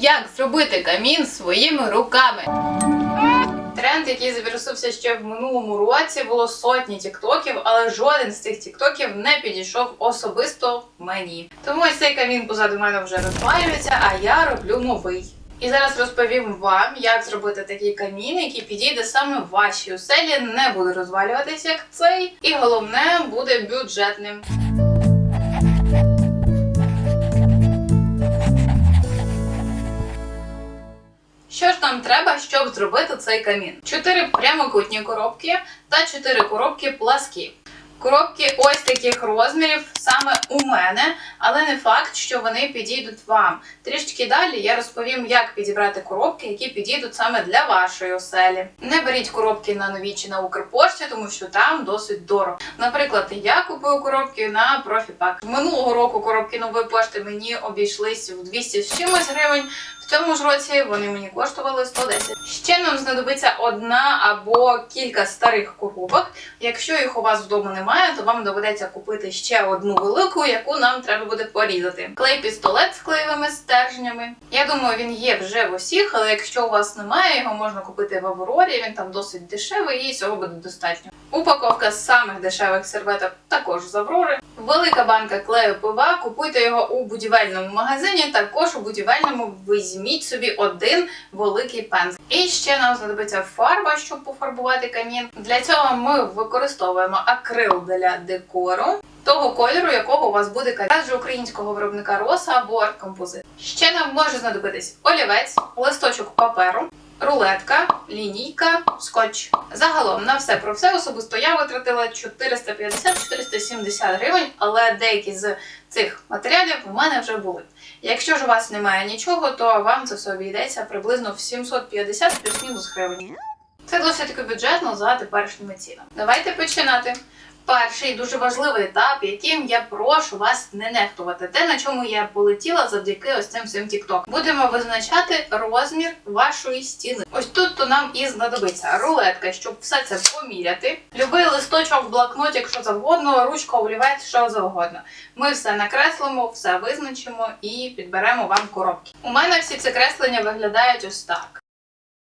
Як зробити камін своїми руками? Тренд, який завірусився ще в минулому році, було сотні тіктоків, але жоден з цих тіктоків не підійшов особисто мені. Тому ось цей камін позаду мене вже розвалюється, а я роблю новий. І зараз розповім вам, як зробити такий камін, який підійде саме вашій оселі, не буде розвалюватися як цей, і головне буде бюджетним. Нам треба, щоб зробити цей камін? Чотири прямокутні коробки та чотири коробки пласкі. Коробки ось таких розмірів саме у мене, але не факт, що вони підійдуть вам. Трішки далі я розповім, як підібрати коробки, які підійдуть саме для вашої оселі. Не беріть коробки на нові чи на Укрпошті, тому що там досить дорого. Наприклад, я купую коробки на Профіпак. Минулого року коробки нової пошти мені обійшлись в 200 з чимось гривень. В цьому ж році вони мені коштували 110. Ще нам знадобиться одна або кілька старих коробок. Якщо їх у вас вдома немає, то вам доведеться купити ще одну велику, яку нам треба буде порізати. Клей-пістолет з клеєвими стержнями. Я думаю, він є вже в усіх, але якщо у вас немає, його можна купити в Аврорі. Він там досить дешевий і цього буде достатньо. Упаковка з самих дешевих серветок також з Аврори. Велика банка клею пива. Купуйте його у будівельному магазині. Також у будівельному візьміть собі один великий пензл. І ще нам знадобиться фарба, щоб пофарбувати камін. Для цього ми використовуємо акрил для декору. Того кольору, якого у вас буде камін українського виробника роса або арт-композит. Ще нам може знадобитись олівець, листочок паперу, рулетка, лінійка, скотч. Загалом на все про все особисто я витратила 450-470 гривень, але деякі з цих матеріалів у мене вже були. Якщо ж у вас немає нічого, то вам це все обійдеться приблизно в 750 плюс-мінус гривень. Це досить бюджетно за теперішніми цінами. Давайте починати. Перший дуже важливий етап, яким я прошу вас не нехтувати, те, на чому я полетіла завдяки ось цим всім TikTok. Будемо визначати розмір вашої стіни. Ось тут то нам і знадобиться рулетка, щоб все це поміряти. Любий листочок, блокнотик, що завгодно, ручка, олівець, що завгодно. Ми все накреслимо, все визначимо і підберемо вам коробки. У мене всі ці креслення виглядають ось так.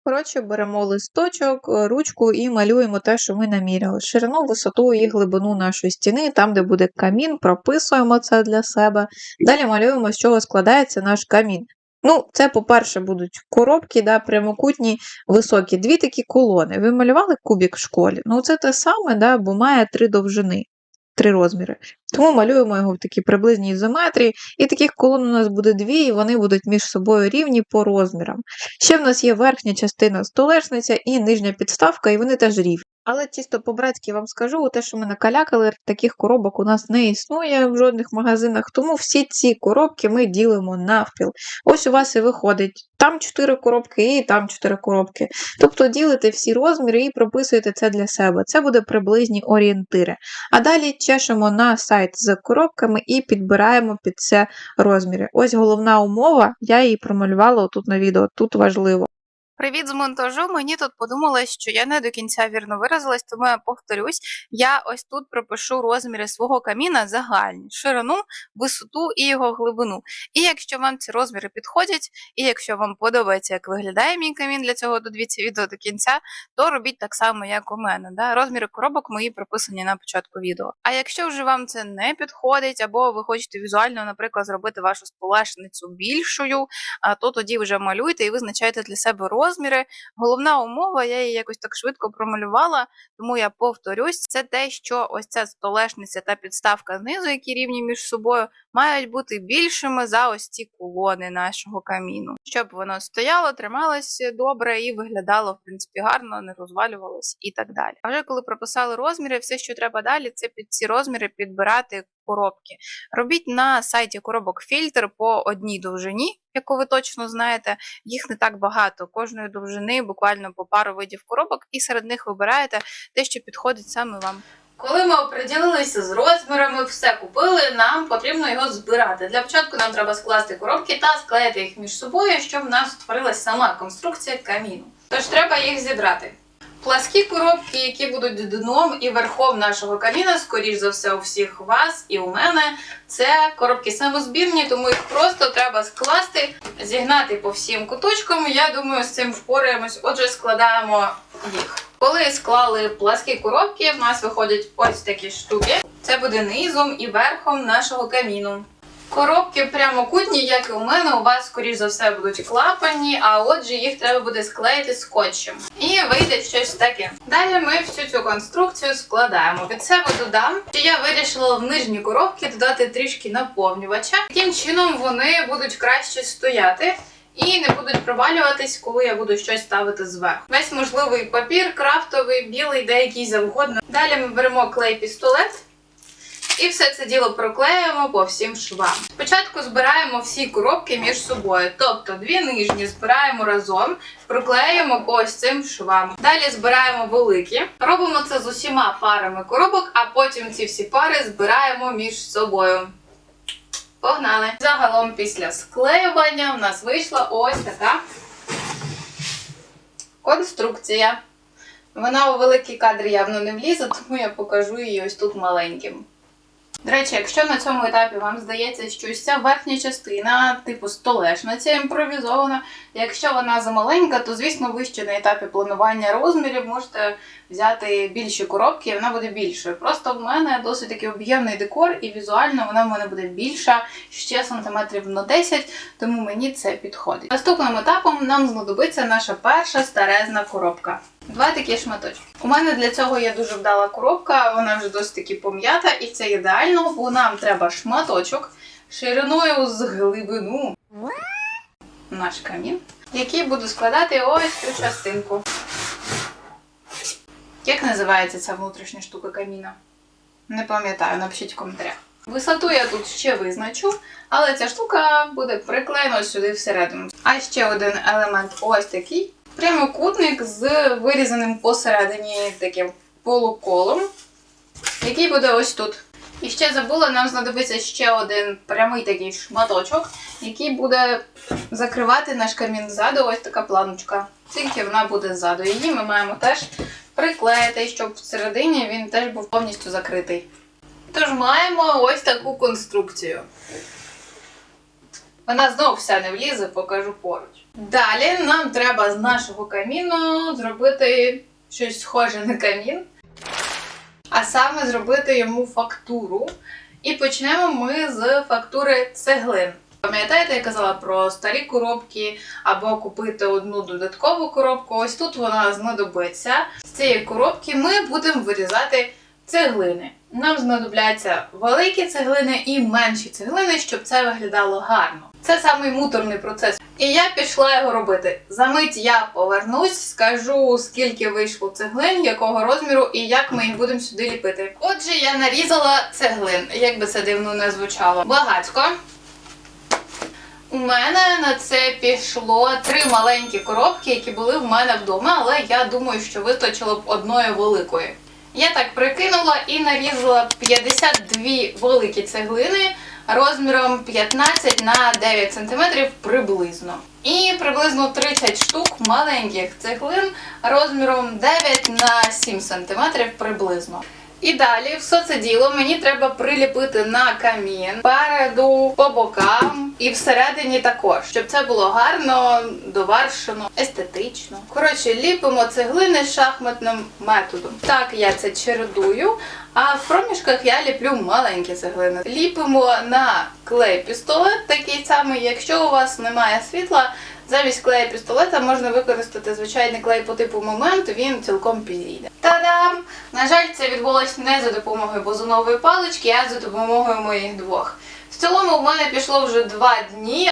Коротше, беремо листочок, е, ручку і малюємо те, що ми наміряли. Ширину, висоту і глибину нашої стіни, там, де буде камін, прописуємо це для себе. Далі малюємо, з чого складається наш камін. Ну, це, по-перше, будуть коробки, да, прямокутні, високі, дві такі колони. Ви малювали кубік в школі? Ну, це те саме, да, бо має три довжини, три розміри. Тому малюємо його в такій приблизній ізометрії, і таких колон у нас буде дві, і вони будуть між собою рівні по розмірам. Ще в нас є верхня частина столешниця і нижня підставка, і вони теж рівні. Але чисто по-братськи вам скажу, те, що ми накалякали, таких коробок у нас не існує в жодних магазинах, тому всі ці коробки ми ділимо навпіл. Ось у вас і виходить там 4 коробки і там 4 коробки. Тобто ділите всі розміри і прописуєте це для себе. Це буде приблизні орієнтири. А далі чешемо на сайт з коробками і підбираємо під це розміри. Ось головна умова, я її промалювала отут на відео, тут важливо. Привіт з монтажу. Мені тут подумалось, що я не до кінця вірно виразилась, тому я повторюсь. Я ось тут пропишу розміри свого каміна загальні, ширину, висоту і його глибину. І якщо вам ці розміри підходять, і якщо вам подобається, як виглядає мій камін, для цього додивіться відео до кінця, то робіть так само, як у мене. Да? Розміри коробок мої прописані на початку відео. А якщо вже вам це не підходить, або ви хочете візуально, наприклад, зробити вашу сполешницю більшою, то тоді вже малюйте і визначайте для себе розміри. Головна умова, я її якось так швидко промалювала, тому я повторюсь, це те, що ось ця столешниця та підставка знизу, які рівні між собою, мають бути більшими за ось ці колони нашого каміну, щоб воно стояло, трималося добре і виглядало в принципі гарно, не розвалювалось і так далі. А вже коли прописали розміри, все, що треба далі, це під ці розміри підбирати коробки. Робіть на сайті коробок фільтр по одній довжині, яку ви точно знаєте. Їх не так багато. Кожної довжини буквально по пару видів коробок, і серед них вибираєте те, що підходить саме вам. Коли ми оприділилися з розмірами, все купили, нам потрібно його збирати. Для початку нам треба скласти коробки та склеїти їх між собою, щоб в нас створилась сама конструкція каміну. Тож треба їх зібрати. Пласкі коробки, які будуть дном і верхом нашого каміна, скоріш за все, у всіх вас і у мене, це коробки самозбірні, тому їх просто треба скласти, зігнати по всім куточкам. Я думаю, з цим впораємось. Отже, складаємо їх. Коли склали пласкі коробки, в нас виходять ось такі штуки. Це буде низом і верхом нашого каміну. Коробки прямокутні, як і у мене, у вас, скоріш за все, будуть клапані, а отже, їх треба буде склеїти скотчем. І вийде щось таке. Далі ми всю цю конструкцію складаємо. Від себе додам, що я вирішила в нижні коробки додати трішки наповнювача. Таким чином вони будуть краще стояти. І не будуть провалюватись, коли я буду щось ставити зверху. Весь можливий папір, крафтовий, білий, деякий завгодно. Далі ми беремо клей-пістолет і все це діло проклеюємо по всім швам. Спочатку збираємо всі коробки між собою, тобто дві нижні збираємо разом, проклеюємо по ось цим швам. Далі збираємо великі. Робимо це з усіма парами коробок, а потім ці всі пари збираємо між собою. Погнали! Загалом після склеювання в нас вийшла ось така конструкція. Вона у великий кадр явно не влізе, тому я покажу її ось тут маленьким. До речі, якщо на цьому етапі вам здається, що ця верхня частина, типу столешна, ця імпровізована, якщо вона замаленька, то звісно ви ще на етапі планування розмірів можете взяти більші коробки, і вона буде більшою. Просто в мене досить такий об'ємний декор, і візуально вона в мене буде більша ще сантиметрів на 10, тому мені це підходить. Наступним етапом нам знадобиться наша перша старезна коробка. Два такі шматочки. У мене для цього є дуже вдала коробка, вона вже досить таки пом'ята, і це ідеально, бо нам треба шматочок шириною з глибину наш камін, який буду складати ось цю частинку. Як називається ця внутрішня штука каміна? Не пам'ятаю, напишіть в коментарях. Висоту я тут ще визначу, але ця штука буде приклеєна сюди всередину. А ще один елемент ось такий. Прямокутник з вирізаним посередині таким полуколом, який буде ось тут. І ще забула, нам знадобиться ще один прямий такий шматочок, який буде закривати наш камін ззаду. Ось така планочка. Тільки вона буде ззаду. Її ми маємо теж приклеїти, щоб всередині він теж був повністю закритий. Тож маємо ось таку конструкцію. Вона знов вся не влізе, покажу поруч. Далі нам треба з нашого каміну зробити щось схоже на камін, а саме зробити йому фактуру. І почнемо ми з фактури цеглин. Пам'ятаєте, я казала про старі коробки або купити одну додаткову коробку. Ось тут вона знадобиться. З цієї коробки ми будемо вирізати цеглини. Нам знадобляться великі цеглини і менші цеглини, щоб це виглядало гарно. Це самий муторний процес. І я пішла його робити. За мить я повернусь, скажу скільки вийшло цеглин, якого розміру і як ми їх будемо сюди ліпити. Отже, я нарізала цеглин, як би це дивно не звучало. Багацько. У мене на це пішло три маленькі коробки, які були в мене вдома, але я думаю, що вистачило б одної великої. Я так прикинула і нарізала 52 великі цеглини розміром 15 на 9 см приблизно. І приблизно 30 штук маленьких цеглин розміром 9 на 7 см приблизно. І далі все це діло мені треба приліпити на камін переду, по бокам і всередині також, щоб це було гарно, довершено, естетично. Коротше, ліпимо цеглини шахматним методом. Так я це чередую. А в проміжках я ліплю маленькі цеглини. Ліпимо на клей пістолет, такий самий. Якщо у вас немає світла, замість клею пістолета можна використати звичайний клей по типу момент, він цілком підійде. Та-дам! На жаль, це відбулось не за допомогою бозонової палички, а за допомогою моїх двох. В цілому в мене пішло вже два дні.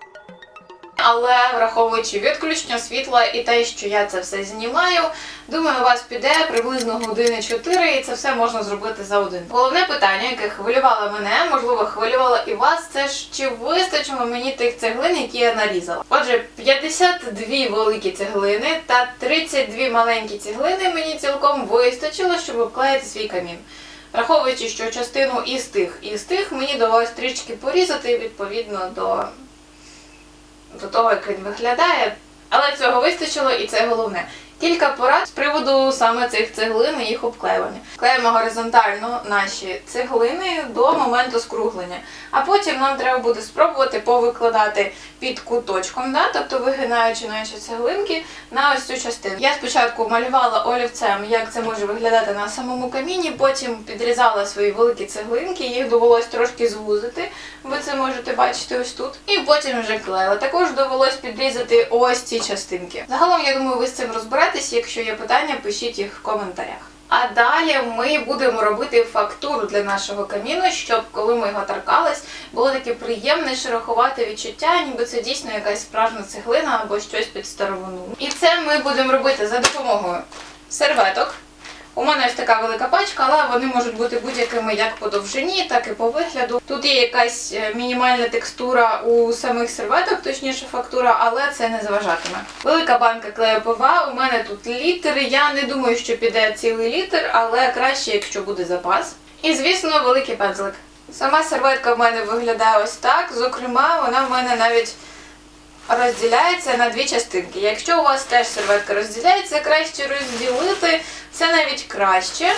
Але враховуючи відключення світла і те, що я це все знімаю, думаю, у вас піде приблизно години 4, і це все можна зробити за один. Головне питання, яке хвилювало мене, можливо, хвилювало і вас, це ж чи вистачило мені тих цеглин, які я нарізала. Отже, 52 великі цеглини та 32 маленькі цеглини мені цілком вистачило, щоб обклеїти свій камін. Враховуючи, що частину із тих і з тих мені довелось трішки порізати відповідно до до того, як він виглядає. Але цього вистачило, і це головне. Кілька порад з приводу саме цих цеглин і їх обклеювання. Клеїмо горизонтально наші цеглини до моменту скруглення. А потім нам треба буде спробувати повикладати під куточком, да? тобто вигинаючи наші цеглинки на ось цю частину. Я спочатку малювала олівцем, як це може виглядати на самому каміні, потім підрізала свої великі цеглинки, їх довелось трошки звузити. Ви це можете бачити ось тут. І потім вже клеїла. Також довелось підрізати ось ці частинки. Загалом, я думаю, ви з цим розберетесь. Якщо є питання, пишіть їх в коментарях. А далі ми будемо робити фактуру для нашого каміну, щоб коли ми його торкались, було таке приємне шероховате відчуття, ніби це дійсно якась справжня цеглина або щось під старовину. І це ми будемо робити за допомогою серветок. У мене ось така велика пачка, але вони можуть бути будь-якими як по довжині, так і по вигляду. Тут є якась е, мінімальна текстура у самих серветок, точніше фактура, але це не заважатиме. Велика банка клею ПВА, у мене тут літр. Я не думаю, що піде цілий літр, але краще, якщо буде запас. І, звісно, великий пензлик. Сама серветка в мене виглядає ось так. Зокрема, вона в мене навіть розділяється на дві частинки. Якщо у вас теж серветка розділяється, краще розділити. Це навіть краще.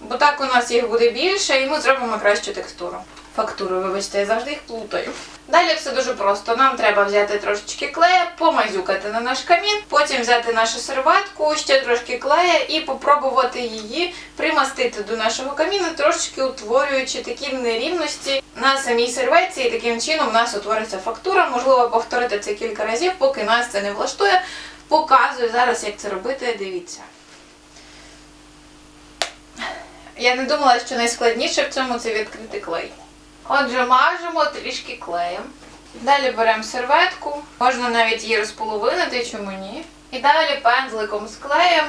Бо так у нас їх буде більше, і ми зробимо кращу текстуру. Фактуру, вибачте, я завжди їх плутаю. Далі все дуже просто. Нам треба взяти трошечки клея, помазюкати на наш камін, потім взяти нашу серветку, ще трошки клея і попробувати її примастити до нашого каміну, трошечки утворюючи такі нерівності на самій серветці, і таким чином у нас утвориться фактура. Можливо, повторити це кілька разів, поки нас це не влаштує. Показую зараз, як це робити. Дивіться. Я не думала, що найскладніше в цьому це відкрити клей. Отже, мажемо трішки клеєм. Далі беремо серветку, можна навіть її розполовинити, чому ні. І далі пензликом з клеєм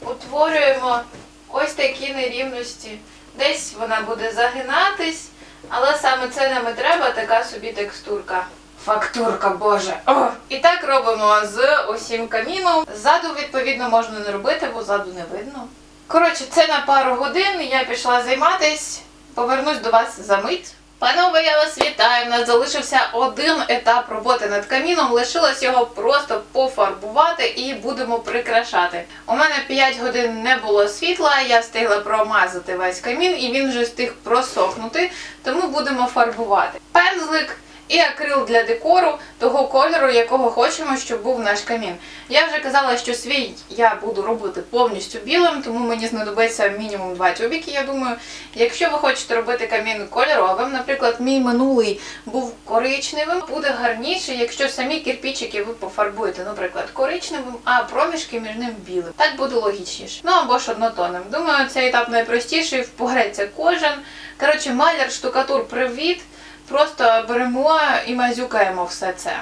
утворюємо ось такі нерівності. Десь вона буде загинатись, але саме це нам і треба, така собі текстурка. Фактурка, боже. О! І так робимо з усім каміном. Ззаду, відповідно, можна не робити, бо ззаду не видно. Коротше, це на пару годин. Я пішла займатись. Повернусь до вас за мить. Панове, я вас вітаю. У нас залишився один етап роботи над каміном. Лишилось його просто пофарбувати і будемо прикрашати. У мене 5 годин не було світла, я встигла промазати весь камін і він вже встиг просохнути, тому будемо фарбувати. Пензлик і акрил для декору того кольору, якого хочемо, щоб був наш камін. Я вже казала, що свій я буду робити повністю білим, тому мені знадобиться мінімум два тюбіки. Я думаю, якщо ви хочете робити камін кольоровим, наприклад, мій минулий був коричневим, буде гарніше, якщо самі кирпичики ви пофарбуєте, наприклад, коричневим, а проміжки між ним білим. Так буде логічніше. Ну або ж однотонним. Думаю, цей етап найпростіший, впогреться кожен. Коротше, маляр, штукатур, привіт. Просто беремо і мазюкаємо все це.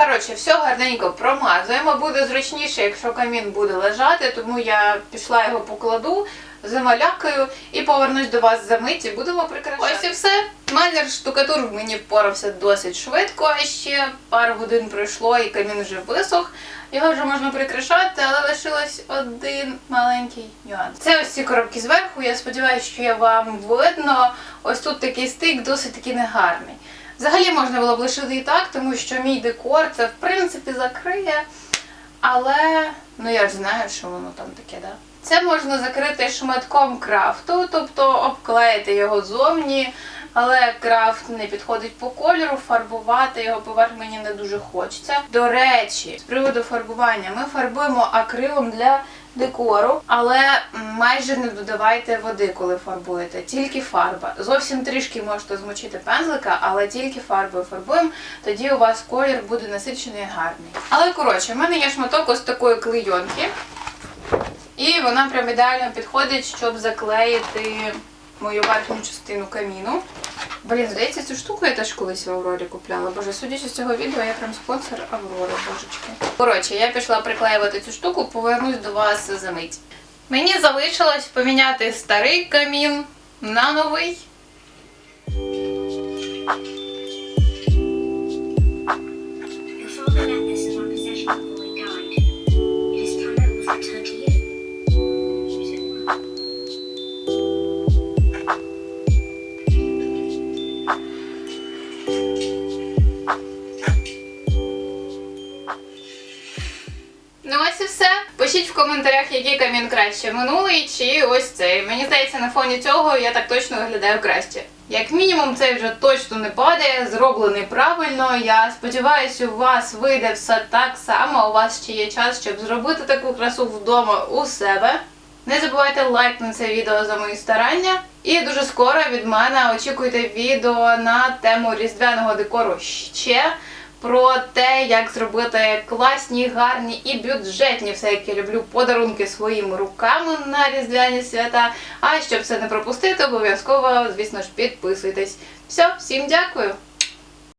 Коротше, все гарненько промазуємо. Буде зручніше, якщо камін буде лежати, тому я пішла його покладу, замалякаю і повернусь до вас за мить і будемо прикрашати. Ось і все. Маляр штукатур мені впорався досить швидко, ще пару годин пройшло і камін вже висох. Його вже можна прикрашати, але лишилось один маленький нюанс. Це ось ці коробки зверху. Я сподіваюся, що я вам видно. Ось тут такий стик досить таки негарний. Взагалі можна було б лишити і так, тому що мій декор це в принципі закриє. Але ну я ж знаю, що воно там таке, да? Це можна закрити шматком крафту, тобто обклеїти його зовні, але крафт не підходить по кольору, фарбувати його поверх мені не дуже хочеться. До речі, з приводу фарбування, ми фарбуємо акрилом для декору, але майже не додавайте води, коли фарбуєте, тільки фарба. Зовсім трішки можете змочити пензлика, але тільки фарбою фарбуємо, тоді у вас колір буде насичений і гарний. Але коротше, в мене є шматок ось такої клейонки. І вона прям ідеально підходить, щоб заклеїти мою верхню частину каміну. Блін, здається, цю штуку я теж колись в Аврорі купляла. Боже, судячи з цього відео, я прям спонсор Аврори, божечки. Коротше, я пішла приклеювати цю штуку, повернусь до вас за мить. Мені залишилось поміняти старий камін на новий. Який камін краще, минулий чи ось цей. Мені здається, на фоні цього я так точно виглядаю краще. Як мінімум, цей вже точно не падає, зроблений правильно. Я сподіваюся, у вас вийде все так само. У вас ще є час, щоб зробити таку красу вдома у себе. Не забувайте лайкнути це відео за мої старання. І дуже скоро від мене очікуйте відео на тему різдвяного декору ще про те, як зробити класні, гарні і бюджетні, все як люблю, подарунки своїми руками на різдвяні свята. А щоб це не пропустити, обов'язково, звісно ж, підписуйтесь. Все, всім дякую!